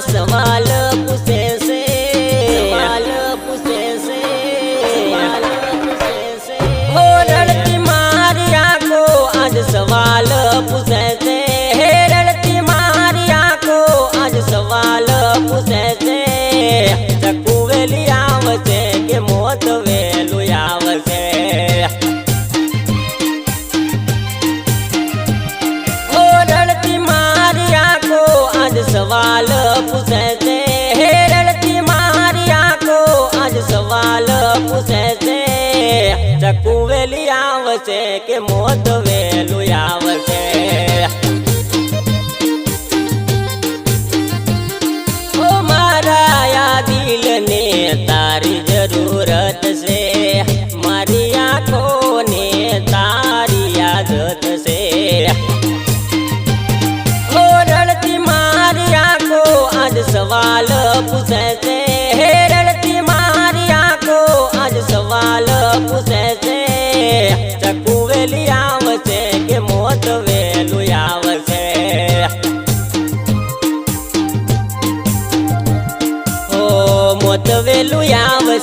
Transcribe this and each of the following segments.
this is કે મોત વેલું આવશે. દિલને તારી જરૂરત છે. મારી આંખોને તારી યાદત છે. સવાલ પૂછે છે.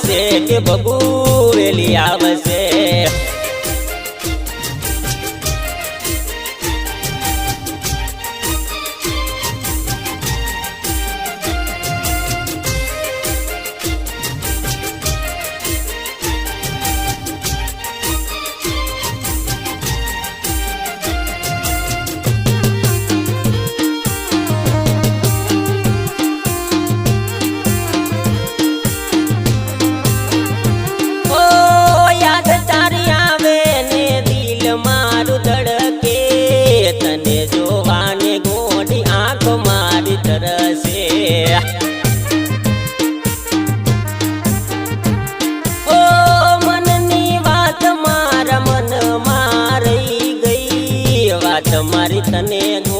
આવશે કે બબુ વેલી આવશે. fita, nego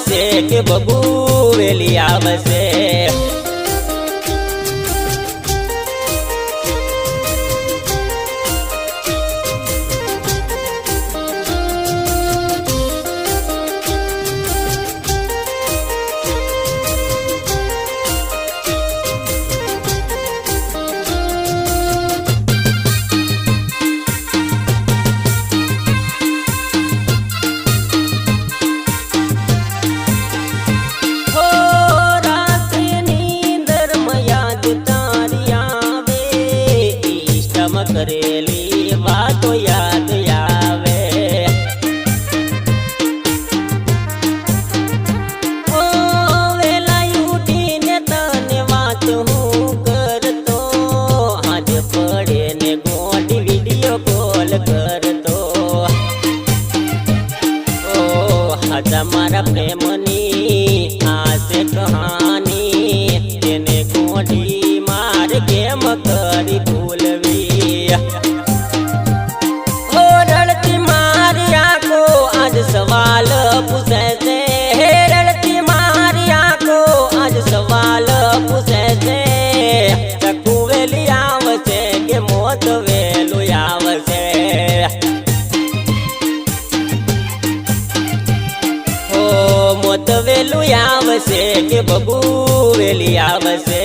આવશે કે બબુ વેલી આવશે? ni વેલું આવશે કે બબુ વેલી આવશે.